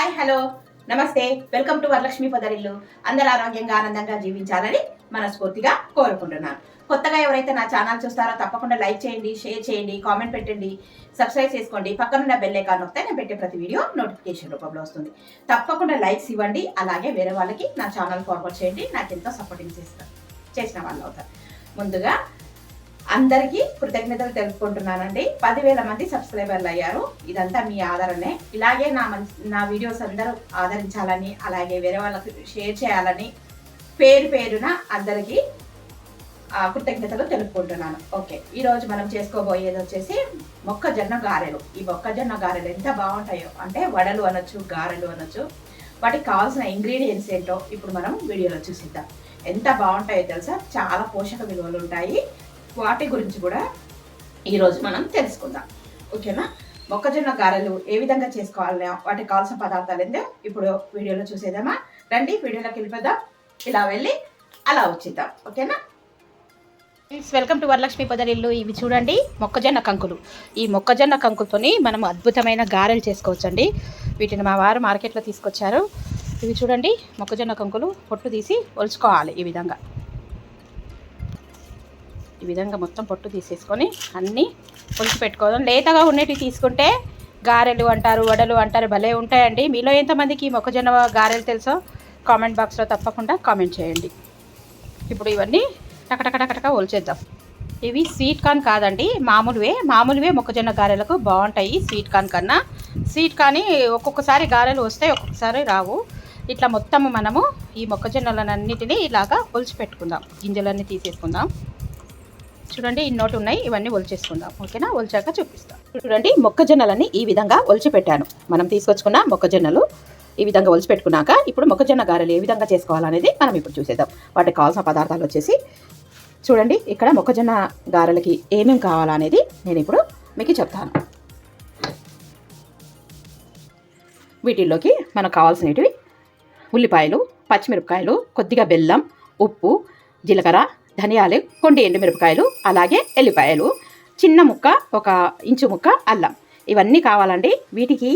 Hi hello నమస్తే. Welcome to Varalakshmi Podarillu. అందరూ ఆరోగ్యంగా ఆనందంగా జీవించాలని మనస్ఫూర్తిగా కోరుకుంటున్నాను. కొత్తగా ఎవరైతే నా ఛానల్ చూస్తారో తప్పకుండా లైక్ చేయండి షేర్ చేయండి కామెంట్ పెట్టండి సబ్స్క్రైబ్ చేసుకోండి. పక్కనున్న బెల్ ఐకాన్ నొక్కితే నేను పెట్టే ప్రతి వీడియో నోటిఫికేషన్ రూపంలో వస్తుంది. తప్పకుండా లైక్స్ ఇవ్వండి అలాగే వేరే వాళ్ళకి నా ఛానల్ ఫార్వర్డ్ చేయండి. నాకు ఎంతో సపోర్టింగ్ చేస్తారు చేసిన వాళ్ళు అవుతారు. ముందుగా అందరికీ కృతజ్ఞతలు తెలుపుకుంటున్నానండి. పదివేల మంది సబ్స్క్రైబర్లు అయ్యారు. ఇదంతా మీ ఆదరణే. ఇలాగే నా నా వీడియోస్ అందరూ ఆదరించాలని అలాగే వేరే వాళ్ళకి షేర్ చేయాలని పేరు పేరున అందరికీ కృతజ్ఞతలు తెలుపుకుంటున్నాను. ఓకే ఈరోజు మనం చేసుకోబోయేది వచ్చేసి మొక్కజొన్న గారెలు. ఈ మొక్కజొన్న గారెలు ఎంత బాగుంటాయో అంటే వడలు అనొచ్చు గారెలు అనొచ్చు వాటికి కావాల్సిన ఇంగ్రీడియంట్స్ ఏంటో ఇప్పుడు మనం వీడియోలో చూసిద్దాం. ఎంత బాగుంటాయో తెలుసా? చాలా పోషక విలువలు ఉంటాయి. వాటి గురించి కూడా ఈరోజు మనం తెలుసుకుందాం. ఓకేనా? మొక్కజొన్న గారెలు ఏ విధంగా చేసుకోవాలి వాటికి కావాల్సిన పదార్థాలు ఏందో ఇప్పుడు వీడియోలో చూసేద్దామా? రండి వీడియోలోకి వెళ్ళిపోదాం. ఇలా వెళ్ళి అలా వచ్చిద్దాం. ఓకేనా? వెల్కమ్ టు వరలక్ష్మి పొదరిల్లు ఇవి చూడండి మొక్కజొన్న కంకులు. ఈ మొక్కజొన్న కంకులతోని మనం అద్భుతమైన గారెలు చేసుకోవచ్చండి. వీటిని మా వారు మార్కెట్లో తీసుకొచ్చారు. ఇవి చూడండి మొక్కజొన్న కంకులు పొట్టు తీసి ఒలుచుకోవాలి ఈ విధంగా. ఈ విధంగా మొత్తం పొట్టు తీసేసుకొని అన్నీ పులుసు పెట్టుకోవడం లేతగా ఉండేవి తీసుకుంటే గారెలు అంటారు వడలు అంటారు భలే ఉంటాయండి. మీలో ఎంతమందికి ఈ మొక్కజొన్న గారెలు తెలుసో కామెంట్ బాక్స్లో తప్పకుండా కామెంట్ చేయండి. ఇప్పుడు ఇవన్నీ టకటకటకటక ఒలిచేద్దాం. ఇవి స్వీట్ కార్న్ కాదండి మామూలువే. మామూలువే మొక్కజొన్న గారెలకు బాగుంటాయి స్వీట్ కార్న్ కన్నా. స్వీట్ కానీ ఒక్కొక్కసారి గారెలు వస్తాయి ఒక్కొక్కసారి రావు. ఇట్లా మొత్తము మనము ఈ మొక్కజొన్నలన్నిటినీ ఇలాగా ఒలిచి పెట్టుకుందాం. గింజలన్నీ తీసేసుకుందాం. చూడండి ఇన్నోటి ఉన్నాయి. ఇవన్నీ ఒలిచేసుకుందాం. ఓకేనా? ఒలిచాక చూపిస్తాం. చూడండి మొక్కజొన్నలని ఈ విధంగా ఒలిచిపెట్టాను. మనం తీసుకొచ్చుకున్న మొక్కజొన్నలు ఈ విధంగా ఒలిచిపెట్టుకున్నాక ఇప్పుడు మొక్కజొన్న గారెలు ఏ విధంగా చేసుకోవాలనేది మనం ఇప్పుడు చూసేద్దాం. వాటికి కావాల్సిన పదార్థాలు వచ్చేసి చూడండి ఇక్కడ మొక్కజొన్న గారెలకి ఏమేమి కావాలనేది నేను ఇప్పుడు మీకు చెప్తాను. వీటిల్లోకి మనకు కావాల్సినవి ఉల్లిపాయలు పచ్చిమిరపకాయలు కొద్దిగా బెల్లం ఉప్పు జీలకర్ర ధనియాలు కొండి ఎండుమిరపకాయలు అలాగే ఎల్లిపాయలు చిన్న ముక్క ఒక ఇంచు ముక్క అల్లం. ఇవన్నీ కావాలండి. వీటికి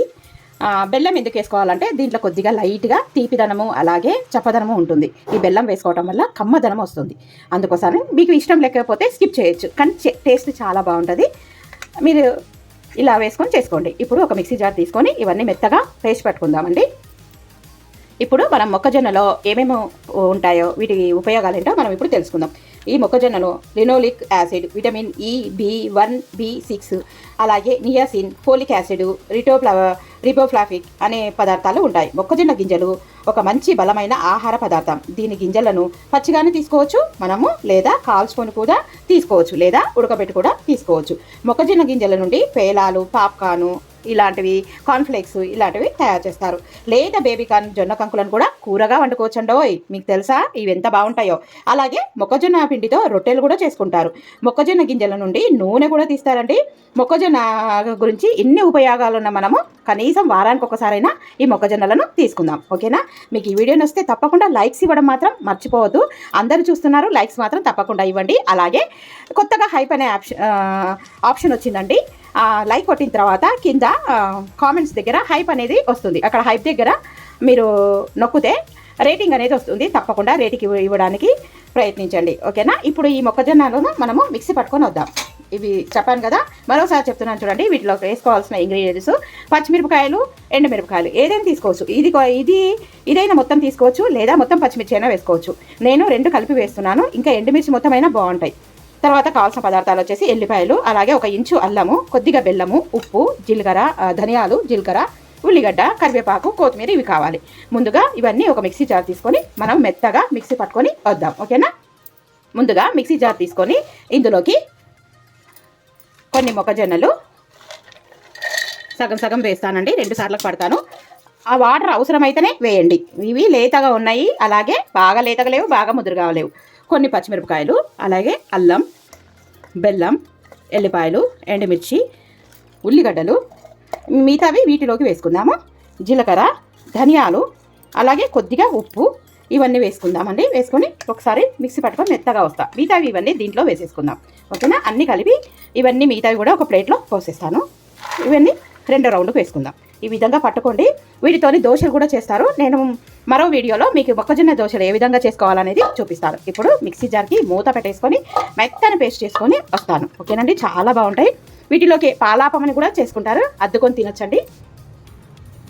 బెల్లం ఎందుకు వేసుకోవాలంటే దీంట్లో కొద్దిగా లైట్గా తీపిదనము అలాగే చప్పదనము ఉంటుంది. ఈ బెల్లం వేసుకోవడం వల్ల కమ్మదనం వస్తుంది. అందుకోసం మీకు ఇష్టం లేకపోతే స్కిప్ చేయొచ్చు. కానీ టేస్ట్ చాలా బాగుంటుంది. మీరు ఇలా వేసుకొని చేసుకోండి. ఇప్పుడు ఒక మిక్సీ జార్ తీసుకొని ఇవన్నీ మెత్తగా పేస్ట్ పెట్టుకుందామండి. ఇప్పుడు మనం మొక్కజొన్నలో ఏమేమి ఉంటాయో వీటి ఉపయోగాలు ఏంటో మనం ఇప్పుడు తెలుసుకుందాం. ఈ మొక్కజొన్నలో linoleic acid vitamin E B one B six అలాగే నియాసిన్ ఫోలిక్ యాసిడ్ రిటోప్లా రిబోఫ్లాఫిక్ అనే పదార్థాలు ఉంటాయి. మొక్కజొన్న గింజలు ఒక మంచి బలమైన ఆహార పదార్థం. దీని గింజలను పచ్చిగానే తీసుకోవచ్చు మనము లేదా కాల్చుకొని కూడా తీసుకోవచ్చు లేదా ఉడకబెట్టి కూడా తీసుకోవచ్చు. మొక్కజొన్న గింజల నుండి పేలాలు పాప్కాను ఇలాంటివి కాన్ఫ్లెక్స్ ఇలాంటివి తయారు చేస్తారు. లేదా బేబీ కార్న్ జొన్న కంకులను కూడా కూరగా వండుకోవచ్చండోయ్ మీకు తెలుసా? ఇవి ఎంత బాగుంటాయో. అలాగే మొక్కజొన్న పిండితో రొట్టెలు కూడా చేసుకుంటారు. మొక్కజొన్న గింజల నుండి నూనె కూడా తీస్తారండి. మొక్కజొన్న గురించి ఎన్ని ఉపయోగాలు ఉన్న మనము కనీసం వారానికి ఒకసారైనా ఈ మొక్కజొన్నలను తీసుకుందాం. ఓకేనా? మీకు ఈ వీడియో నచ్చితే తప్పకుండా లైక్స్ ఇవ్వడం మాత్రం మర్చిపోవద్దు. అందరూ చూస్తున్నారు లైక్స్ మాత్రం తప్పకుండా ఇవ్వండి. అలాగే కొత్తగా హైప్ అనే ఆప్షన్ ఆప్షన్ వచ్చిందండి. లైక్ కొట్టిన తర్వాత కింద కామెంట్స్ దగ్గర హైప్ అనేది వస్తుంది. అక్కడ హైప్ దగ్గర మీరు నొక్కితే రేటింగ్ అనేది వస్తుంది. తప్పకుండా రేటింగ్ ఇవ్వడానికి ప్రయత్నించండి. ఓకేనా? ఇప్పుడు ఈ మొక్కజొన్నలను మనము మిక్సీ పట్టుకొని వద్దాం. ఇవి చెప్పాను కదా మరోసారి చెప్తున్నాను చూడండి. వీటిలో వేసుకోవాల్సిన ఇంగ్రీడియంట్స్ పచ్చిమిరపకాయలు ఎండుమిరపకాయలు. ఏదైనా తీసుకోవచ్చు. ఇది కొ- ఇది ఇదైనా మొత్తం తీసుకోవచ్చు లేదా మొత్తం పచ్చిమిర్చి అయినా వేసుకోవచ్చు. నేను రెండు కలిపి వేస్తున్నాను. ఇంకా ఎండుమిర్చి మొత్తం అయినా బాగుంటాయి. తర్వాత కావాల్సిన పదార్థాలు వచ్చేసి ఎల్లిపాయలు అలాగే ఒక ఇంచు అల్లము కొద్దిగా బెల్లము ఉప్పు జీలకర్ర ధనియాలు జీలకర్ర ఉల్లిగడ్డ కరివేపాకు కొత్తిమీర ఇవి కావాలి. ముందుగా ఇవన్నీ ఒక మిక్సీ జార్ తీసుకొని మనం మెత్తగా మిక్సీ పట్టుకొని వద్దాం. ఓకేనా? ముందుగా మిక్సీ జార్ తీసుకొని ఇందులోకి కొన్ని మొక్కజొన్నలు సగం సగం వేస్తానండి రెండు సార్లకు పడతాను. ఆ వాటర్ అవసరమైతేనే వేయండి. ఇవి లేతగా ఉన్నాయి అలాగే బాగా లేతగా లేవు బాగా ముదురుగా లేవు. కొన్ని పచ్చిమిరపకాయలు అలాగే అల్లం బెల్లం ఎల్లిపాయలు ఎండుమిర్చి ఉల్లిగడ్డలు మిగతావి వీటిలోకి వేసుకుందాము. జీలకర్ర ధనియాలు అలాగే కొద్దిగా ఉప్పు ఇవన్నీ వేసుకుందామండి. వేసుకొని ఒకసారి మిక్సీ పట్టుకొని మెత్తగా వస్తా. మిగతావి ఇవన్నీ దీంట్లో వేసేసుకుందాం. ఓకేనా? అన్నీ కలిపి ఇవన్నీ మిగతావి కూడా ఒక ప్లేట్లో పోసేస్తాను. ఇవన్నీ రెండో రౌండ్కి వేసుకుందాం. ఈ విధంగా పట్టుకోండి. వీటితోని దోశలు కూడా చేస్తారు. నేను మరో వీడియోలో మీకు మొక్కజొన్న దోశలు ఏ విధంగా చేసుకోవాలనేది చూపిస్తాను. ఇప్పుడు మిక్సీ జార్కి మూత పెట్టేసుకొని మెత్తని పేస్ట్ చేసుకొని వస్తాను. ఓకేనండి? చాలా బాగుంటాయి. వీటిలోకి పాలాపమని కూడా చేసుకుంటారు. అద్దుకొని తినొచ్చండి.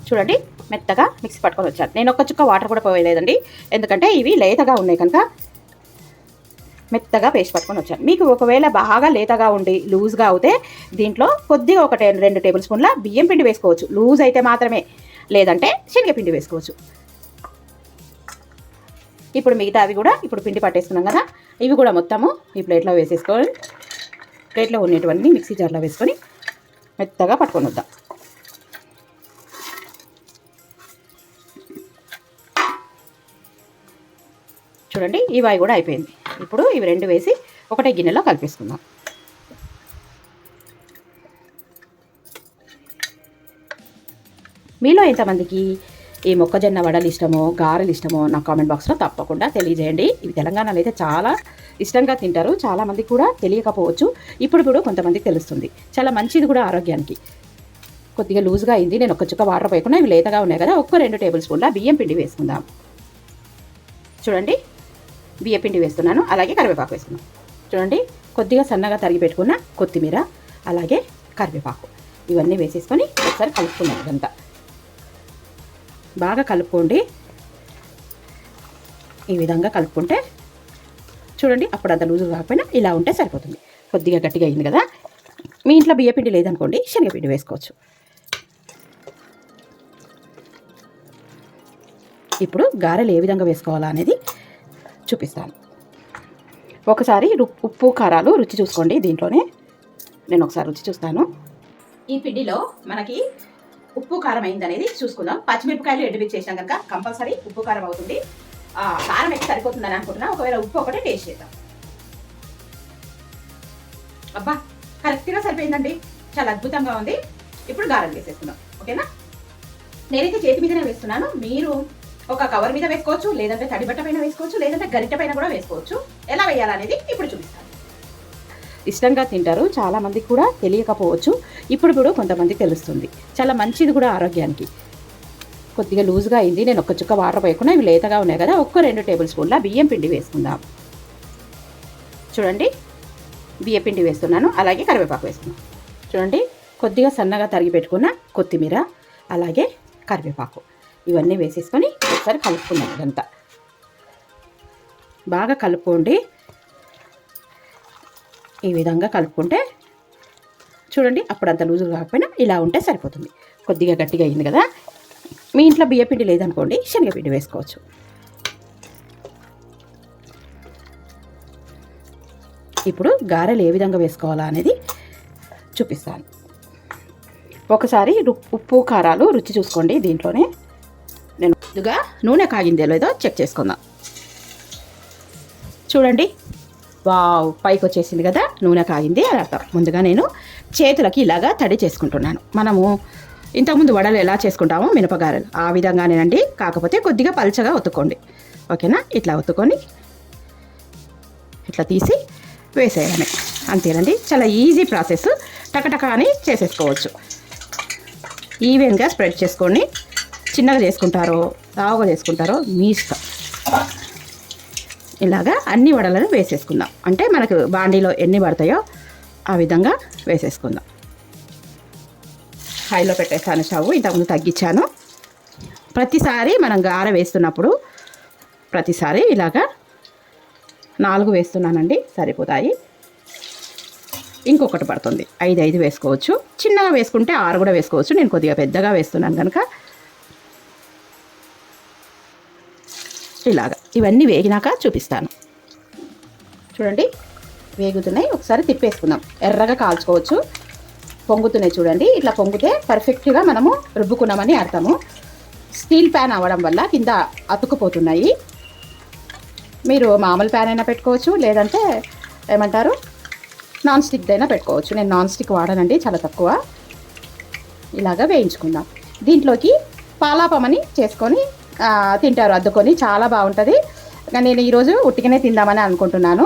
చూడండి మెత్తగా మిక్సీ పట్టుకొని వచ్చాను. నేను ఒక చుక్క వాటర్ కూడా పోయలేదండి. ఎందుకంటే ఇవి లేతగా ఉన్నాయి కనుక మెత్తగా పేస్ట్ పట్టుకొని వచ్చాను. మీకు ఒకవేళ బాగా లేతగా ఉండి లూజ్గా అవుతే దీంట్లో కొద్దిగా ఒక రెండు టేబుల్ స్పూన్ల బియ్యం పిండి వేసుకోవచ్చు. లూజ్ అయితే మాత్రమే లేదంటే శనగపిండి వేసుకోవచ్చు. ఇప్పుడు మిగతా అవి కూడా ఇప్పుడు పిండి పట్టేసుకున్నాం కదా. ఇవి కూడా మొత్తము ఈ ప్లేట్లో వేసేసుకోవాలి ప్లేట్లో ఉండేటువంటి మిక్సీ జార్లో వేసుకొని మెత్తగా పట్టుకొని వద్దాం. చూడండి ఇవి కూడా అయిపోయింది. ఇప్పుడు ఇవి రెండు వేసి ఒకటే గిన్నెలో కలిపేసుకుందాం. మీలో ఎంతమందికి ఈ మొక్కజొన్న వడలు ఇష్టమో గారెలు ఇష్టమో నా కామెంట్ బాక్స్లో తప్పకుండా తెలియజేయండి. ఇవి తెలంగాణలో అయితే చాలా ఇష్టంగా తింటారు. చాలామందికి కూడా తెలియకపోవచ్చు. ఇప్పుడు కూడా కొంతమందికి తెలుస్తుంది. చాలా మంచిది కూడా ఆరోగ్యానికి. కొద్దిగా లూజ్గా అయింది. నేను ఒక చుక్క వాటర్ పోయకుండా ఇవి లేతగా ఉన్నాయి కదా. ఒక్క రెండు టేబుల్ స్పూన్ల బియ్యం పిండి వేసుకుందాం. చూడండి. బియ్యం పిండి వేస్తున్నాను. అలాగే కరివేపాకు వేస్తున్నాను చూడండి. కొద్దిగా సన్నగా తరిగి పెట్టుకున్న కొత్తిమీర అలాగే కరివేపాకు. ఇవన్నీ వేసేసుకొని ఒకసారి కలుపుకున్నాను ఇదంతా. బాగా కలుపుకోండి. ఈ విధంగా కలుపుకుంటే చూడండి అప్పుడు అంత లూజు కాకపోయినా ఇలా ఉంటే సరిపోతుంది. కొద్దిగా గట్టిగా అయింది కదా. మీ ఇంట్లో బియ్యపిండి లేదనుకోండి శనగపిండి వేసుకోవచ్చు. ఇప్పుడు గారెలు ఏ విధంగా వేసుకోవాలా అనేది చూపిస్తాను. ఒకసారి ఉప్పు కారాలు రుచి చూసుకోండి దీంట్లోనే. నేను ఒకసారి రుచి చూస్తాను. ఈ పిండిలో మనకి ఉప్పు కారం అయింది అనేది చూసుకుందాం. పచ్చిమిరపకాయలు ఎండుమిర్చి చేసినాం కనుక కంపల్సరీ ఉప్పు కారం అవుతుంది. కారం అయితే సరిపోతుందని అనుకుంటున్నా. ఒకవేళ ఉప్పు ఒకటే టేస్ట్ చేద్దాం. అబ్బా కరెక్ట్గా సరిపోయిందండి. చాలా అద్భుతంగా ఉంది. ఇప్పుడు గారం వేసేసుకుందాం. ఓకేనా? నేనైతే చేతి మీదనే వేస్తున్నాను. మీరు ఒక కవర్ మీద వేసుకోవచ్చు లేదంటే తడి బట్ట పైన వేసుకోవచ్చు లేదంటే గరిట పైన కూడా వేసుకోవచ్చు. ఎలా వేయాలనేది ఇప్పుడు చూపిస్తాను. ఇష్టంగా తింటారు. చాలామందికి కూడా తెలియకపోవచ్చు. ఇప్పుడు కూడా కొంతమందికి తెలుస్తుంది. చాలా మంచిది కూడా ఆరోగ్యానికి. కొద్దిగా లూజ్గా అయింది. నేను ఒక్క చుక్క వాటర్ పోయకుండా ఇవి లేతగా ఉన్నాయి కదా ఒక్క రెండు టేబుల్ స్పూన్ల బియ్యం పిండి వేసుకుందాం. చూడండి. బియ్య పిండి వేస్తున్నాను. అలాగే కరివేపాకు వేస్తున్నాను చూడండి. కొద్దిగా సన్నగా తరిగి పెట్టుకున్న కొత్తిమీర అలాగే కరివేపాకు. ఇవన్నీ వేసేసుకొని ఒకసారి కలుపుకున్నాను ఇదంతా. బాగా కలుపుకోండి. ఈ విధంగా కలుపుకుంటే చూడండి అప్పుడు అంత లూజులు కాకపోయినా ఇలా ఉంటే సరిపోతుంది. కొద్దిగా గట్టిగా అయింది కదా. మీ ఇంట్లో బియ్యపిండి లేదనుకోండి శనగపిండి వేసుకోవచ్చు. ఇప్పుడు గారెలు ఏ విధంగా వేసుకోవాలా అనేది చూపిస్తాను. ఒకసారి ఉప్పు కారాలు రుచి చూసుకోండి దీంట్లోనే. నేను ముందుగా నూనె కాగిందే లేదో చెక్ చేసుకుందాం. చూడండి వావ్ పైకి వచ్చేసింది కదా నూనె కాగింది అని అర్థం. ముందుగా నేను చేతులకి ఇలాగా తడి చేసుకుంటున్నాను. మనము ఇంతకుముందు వడలు ఎలా చేసుకుంటామో మినపగారెలు. ఆ విధంగానేనండి. కాకపోతే కొద్దిగా పల్చగా ఒత్తుకోండి. ఓకేనా? ఇట్లా ఒత్తుకొని ఇట్లా తీసి వేసేయడమే అంతేనండి. చాలా ఈజీ ప్రాసెస్. టకటక అని చేసేసుకోవచ్చు. ఈవెన్గా స్ప్రెడ్ చేసుకోండి. చిన్నగా చేసుకుంటారో రావుగా చేసుకుంటారో మీ ఇష్టం. ఇలాగా అన్ని వడలను వేసేసుకుందాం. అంటే మనకు బాండీలో ఎన్ని పడతాయో ఆ విధంగా వేసేసుకుందాం. హైలో పెట్టేసాను స్టవ్ ఇంతకుముందు తగ్గించాను. ప్రతిసారి మనం గార వేస్తున్నప్పుడు ప్రతిసారి ఇలాగా నాలుగు వేస్తున్నానండి సరిపోతాయి. ఇంకొకటి పడుతుంది. ఐదు ఐదు వేసుకోవచ్చు. చిన్నగా వేసుకుంటే ఆరు కూడా వేసుకోవచ్చు. నేను కొద్దిగా పెద్దగా వేస్తున్నాను కనుక ఇలాగా ఇవన్నీ వేగినాక చూపిస్తాను. చూడండి వేగుతున్నాయి. ఒకసారి తిప్పేసుకుందాం. ఎర్రగా కాల్చుకోవచ్చు. పొంగుతున్నాయి చూడండి. ఇట్లా పొంగితే పర్ఫెక్ట్గా మనము రుబ్బుకున్నామని అర్థము. స్టీల్ ప్యాన్ అవ్వడం వల్ల కింద అతుక్కుపోతున్నాయి. మీరు మామూలు ప్యాన్ అయినా పెట్టుకోవచ్చు లేదంటే ఏమంటారు? నాన్ స్టిక్ అయినా పెట్టుకోవచ్చు. నేను నాన్ స్టిక్ వాడనండి చాలా తక్కువ. ఇలాగా వేయించుకుందాం. దీంట్లోకి పాలాపమని చేసుకొని తింటారు అద్దుకొని. చాలా బాగుంటుంది. నేను ఈరోజు ఉట్టికనే తిందామని అనుకుంటున్నాను.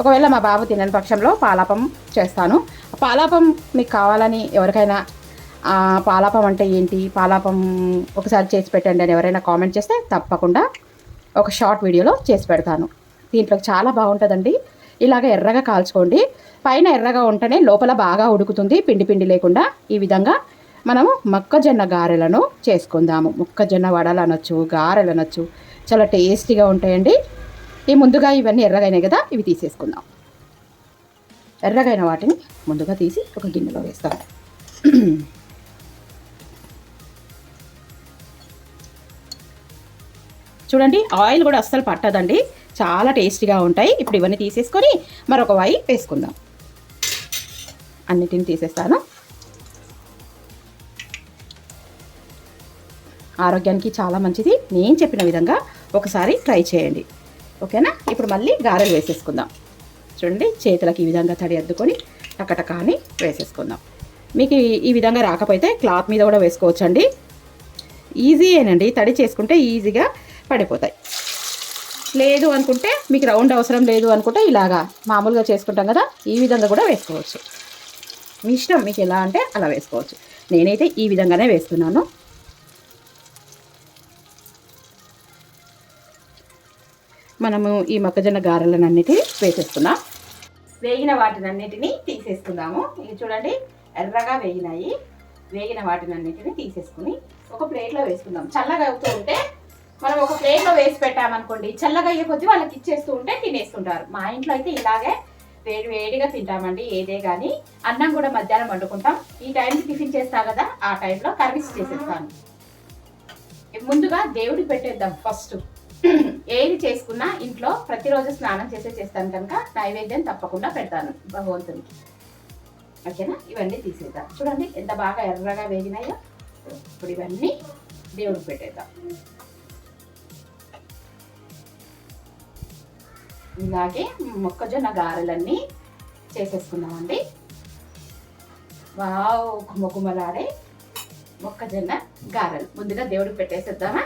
ఒకవేళ మా బాబు తినని పక్షంలో పాలాపం చేస్తాను. పాలాపం మీకు కావాలని ఎవరికైనా పాలాపం అంటే ఏంటి? పాలాపం ఒకసారి చేసి పెట్టండి అని ఎవరైనా కామెంట్ చేస్తే తప్పకుండా ఒక షార్ట్ వీడియోలో చేసి పెడతాను. దీంట్లో చాలా బాగుంటుందండి. ఇలాగ ఎర్రగా కాల్చుకోండి. పైన ఎర్రగా ఉంటేనే లోపల బాగా ఉడుకుతుంది. పిండి పిండి లేకుండా ఈ విధంగా మనము మొక్కజొన్న గారెలను చేసుకుందాము. మొక్కజొన్న వడలు అనొచ్చు గారెలు అనొచ్చు. చాలా టేస్టీగా ఉంటాయండి. ఈ ముందుగా ఇవన్నీ ఎర్రగైనాయి కదా ఇవి తీసేసుకుందాం. ఎర్రగైన వాటిని ముందుగా తీసి ఒక గిన్నెలో వేస్తాం. చూడండి ఆయిల్ కూడా అస్సలు పట్టదండి. చాలా టేస్టీగా ఉంటాయి. ఇప్పుడు ఇవన్నీ తీసేసుకొని మరొక వాయి వేసుకుందాం. అన్నిటిని తీసేస్తాను. ఆరోగ్యానికి చాలా మంచిది. నేను చెప్పిన విధంగా ఒకసారి ట్రై చేయండి. ఓకేనా? ఇప్పుడు మళ్ళీ గారెలు వేసేసుకుందాం. చూడండి చేతులకు ఈ విధంగా తడి అద్దుకొని టకటకాని వేసేసుకుందాం. మీకు ఈ- విధంగా రాకపోతే క్లాత్ మీద కూడా వేసుకోవచ్చండి. ఈజీయేనండి తడి చేసుకుంటే ఈజీగా పడిపోతాయి. లేదు అనుకుంటే మీకు రౌండ్ అవసరం లేదు అనుకుంటే ఇలాగా మామూలుగా చేసుకుంటాం కదా ఈ విధంగా కూడా వేసుకోవచ్చు. మీ ఇష్టం మీకు ఎలా అంటే అలా వేసుకోవచ్చు. నేనైతే ఈ విధంగానే వేస్తున్నాను. మనము ఈ మొక్కజొన్న గారెలనన్నిటి వేసేసుకుందాం. వేగిన వాటినన్నిటిని తీసేసుకుందాము. ఇది చూడండి ఎర్రగా వేగినాయి. వేగిన వాటినన్నిటిని తీసేసుకుని ఒక ప్లేట్లో వేసుకుందాం. చల్లగా అవుతూ ఉంటే మనం ఒక ప్లేట్లో వేసి పెట్టామనుకోండి చల్లగా అయ్యే కొద్దీ వాళ్ళకి ఇచ్చేస్తూ ఉంటే తినేస్తుంటారు. మా ఇంట్లో అయితే ఇలాగే వేడి వేడిగా తింటామండి ఏదే కానీ అన్నం కూడా మధ్యాహ్నం వండుకుంటాం. ఈ టైంకి టిఫిన్ చేస్తా కదా ఆ టైంలో కర్రీస్ చేసేస్తాను. ముందుగా దేవుడికి పెట్టేద్దాం ఫస్ట్. ఏది చేసుకున్నా ఇంట్లో ప్రతిరోజు స్నానం చేసే చేస్తాను కనుక నైవేద్యం తప్పకుండా పెడతాను భగవంతునికి. ఓకేనా? ఇవన్నీ తీసేద్దాం. చూడండి ఎంత బాగా ఎర్రగా వేగినాయో. ఇప్పుడు ఇవన్నీ దేవుడికి పెట్టేద్దాం. ఇలాగే మొక్కజొన్న గారెలన్నీ చేసేసుకున్నామండి వావ్ గుమ్మగుమ్మలాడే మొక్కజొన్న గారెలు. ముందుగా దేవుడికి పెట్టేసేద్దామా?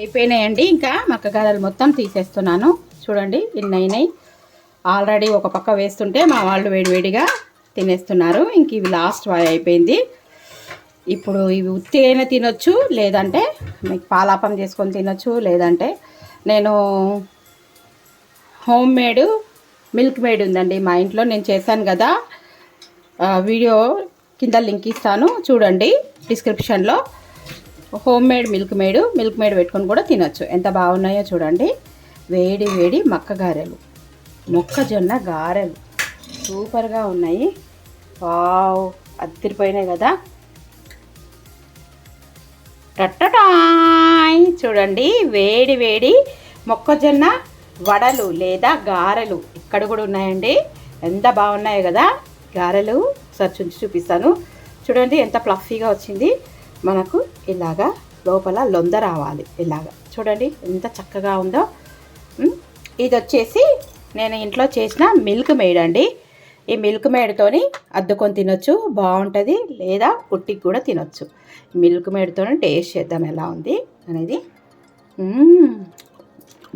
అయిపోయినాయండి. ఇంకా మక్కగారలు మొత్తం తీసేస్తున్నాను. చూడండి ఇన్ని అయినాయి ఆల్రెడీ ఒక పక్క వేస్తుంటే మా వాళ్ళు వేడివేడిగా తినేస్తున్నారు. ఇంక ఇవి లాస్ట్ వాయి అయిపోయింది. ఇప్పుడు ఇవి ఉత్తిగైనా తినొచ్చు లేదంటే మీకు పాలాపం చేసుకొని తినొచ్చు లేదంటే నేను హోమ్ మేడ్ మిల్క్ మేడ్ ఉందండి. మా ఇంట్లో నేను చేశాను కదా. వీడియో కింద లింక్ ఇస్తాను. చూడండి డిస్క్రిప్షన్లో. Homemade milkmaid milkmaid పెట్టుకొని కూడా తినొచ్చు. ఎంత బాగున్నాయో చూడండి. వేడి వేడి మక్క గారెలు. మొక్కజొన్న గారెలు. సూపర్గా ఉన్నాయి. వావ్ అద్దరిపోయినాయి కదా. టట్టటాయ్! చూడండి వేడి వేడి మొక్కజొన్న వడలు లేదా గారెలు. ఇక్కడ కూడా ఉన్నాయండి. ఎంత బాగున్నాయి కదా. గారెలు. ఒకసారి చూసి చూపిస్తాను. చూడండి ఎంత ప్లఫీగా వచ్చింది. మనకు ఇలాగా లోపల లొంద రావాలి. ఇలాగా. చూడండి ఎంత చక్కగా ఉందో. ఇది వచ్చేసి నేను ఇంట్లో చేసిన మిల్క్ మేడ్ అండి. ఈ మిల్క్ మేడ్తోని అద్దుకొని తినొచ్చు బాగుంటుంది లేదా పుట్టికి కూడా తినొచ్చు. మిల్క్ మేడ్తో టేస్ట్ చేద్దాం ఎలా ఉంది అనేది.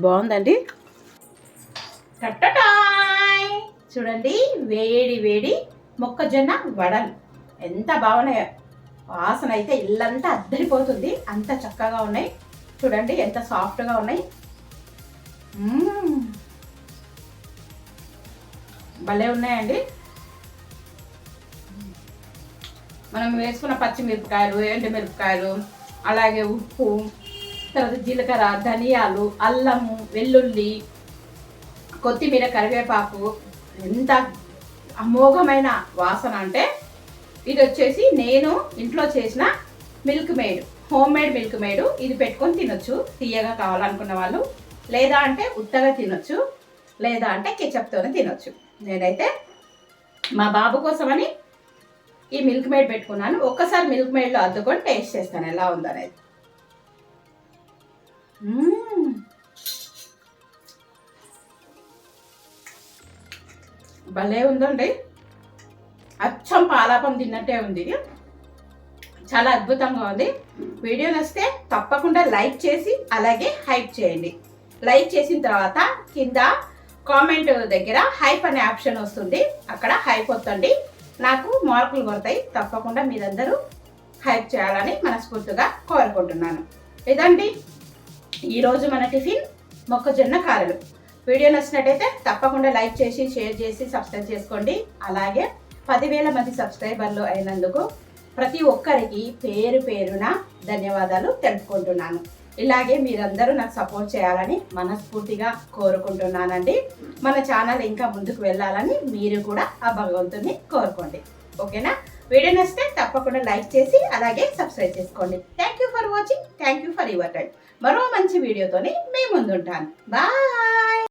బాగుందండి చూడండి వేడి వేడి మొక్కజొన్న వడలు. ఎంత బాగున్నాయో వాసన అయితే ఇల్లంతా అద్దరిపోతుంది. అంత చక్కగా ఉన్నాయి. చూడండి ఎంత సాఫ్ట్గా ఉన్నాయి. భలే ఉన్నాయండి. మనం వేసుకున్న పచ్చిమిరపకాయలు ఎండుమిరపకాయలు అలాగే ఉప్పు తర్వాత జీలకర్ర ధనియాలు అల్లము వెల్లుల్లి కొత్తిమీర కరివేపాకు ఎంత అమోఘమైన వాసన అంటే ఇది వచ్చేసి నేను ఇంట్లో చేసిన milkmaid homemade milkmaid ఇది పెట్టుకొని తినొచ్చు. తీయగా కావాలనుకున్న వాళ్ళు. లేదా అంటే ఉత్తగా తినొచ్చు. లేదా అంటే కెచప్తోనే తినొచ్చు. నేనైతే మా బాబు కోసమని ఈ మిల్క్ మేడ్ పెట్టుకున్నాను. ఒక్కసారి మిల్క్ మేడ్లో అద్దుకొని టేస్ట్ చేస్తాను. ఎలా ఉందనేది. భలే ఉందండి. అచ్చం పాలాపం తిన్నట్టే ఉంది. చాలా అద్భుతంగా ఉంది. వీడియో నచ్చితే తప్పకుండా లైక్ చేసి అలాగే హైప్ చేయండి. లైక్ చేసిన తర్వాత కింద కామెంట్ దగ్గర హైప్ అనే ఆప్షన్ వస్తుంది. అక్కడ హైప్ వస్తుంది నాకు మార్కులు కొడతాయి. తప్పకుండా మీరందరూ హైప్ చేయాలని మనస్ఫూర్తిగా కోరుకుంటున్నాను. ఇదండి. ఈరోజు మన టిఫిన్ మొక్కజొన్న కారలు. వీడియో నచ్చినట్టయితే తప్పకుండా లైక్ చేసి షేర్ చేసి సబ్స్క్రైబ్ చేసుకోండి. అలాగే పదివేల మంది సబ్స్క్రైబర్లు అయినందుకు ప్రతి ఒక్కరికి పేరు పేరున ధన్యవాదాలు తెలుపుకుంటున్నాను. ఇలాగే మీరందరూ నాకు సపోర్ట్ చేయాలని మనస్ఫూర్తిగా కోరుకుంటున్నానండి. మన ఛానల్ ఇంకా ముందుకు వెళ్ళాలని మీరు కూడా ఆ భగవంతుని కోరుకోండి. ఓకేనా? వీడియో నచ్చితే తప్పకుండా లైక్ చేసి అలాగే సబ్స్క్రైబ్ చేసుకోండి. Thank you for watching thank you for your time మరో మంచి వీడియోతోని మీ ముందుంటాను. బాయ్